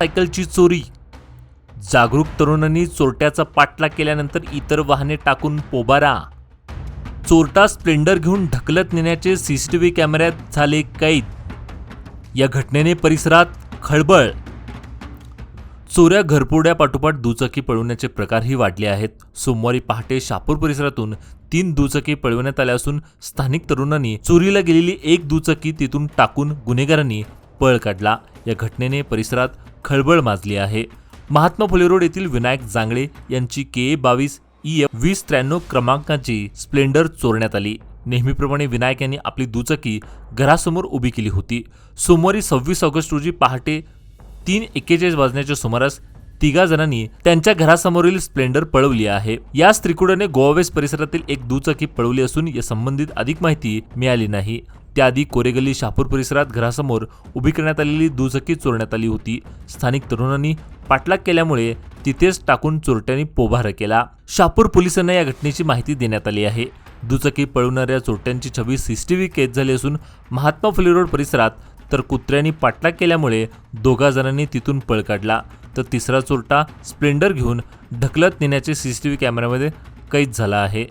सायकलची चोरी. जागरूक तरुणांनी चोरट्याचा पाठलाग केल्यानंतर इतर वाहने टाकून पोबारा. चोरटा स्प्लेंडर घेऊन ढकलत नेण्याचे सीसीटीव्ही कॅमेऱ्यात झाले कैद. या घटनेने परिसरात खळबळ. चोऱ्या घरपोड्या पाठोपाठ दुचाकी पळवण्याचे प्रकारही वाढले आहेत. सोमवारी पहाटे शापूर परिसरातून तीन दुचाकी पळवण्यात आल्या असून स्थानिक तरुणांनी चोरीला गेलेली एक दुचाकी तिथून टाकून गुन्हेगारांनी पळ काढला. या घटनेने परिसरात खळबळ माजली आहे. महात्मा फुले रोड येथील विनायक जांगळे यांची के ए बावीस ई एफ वीस त्र्याण्णव क्रमांकाची स्प्लेंडर चोरण्यात आली. नेहमीप्रमाणे विनायक यांनी आपली दुचाकी घरासमोर उभी केली होती. सोमवारी सव्वीस ऑगस्ट रोजी पहाटे तीन एक्केचाळीस वाजण्याच्या सुमारास तिघा जणांनी त्यांच्या घरासमोरील स्प्लेंडर पळवली आहे. याच त्रिकुडाने गोवावेस परिसरातील एक दुचाकी पळवली असून या संबंधित अधिक माहिती मिळाली नाही. त्याआधी कोरेगल्ली शहापूर परिसरात घरासमोर उभी करण्यात आलेली दुचाकी चोरण्यात आली होती. स्थानिक तरुणांनी पाठलाग केल्यामुळे तिथेच टाकून चोरट्यांनी पोभार केला. शहापूर पोलिसांना या घटनेची माहिती देण्यात आली आहे. दुचाकी पळवणाऱ्या चोरट्यांची छबी सीसीटीव्ही कैद झाली असून महात्मा फुले रोड परिसरात तर कुत्र्यांनी पाठलाग केल्यामुळे दोघा जणांनी तिथून पळ काढला. तर तिसरा चोरटा स्प्लेंडर घेऊन ढकलत नेण्याचे सीसीटीव्ही कॅमेऱ्यामध्ये कैद झाला आहे.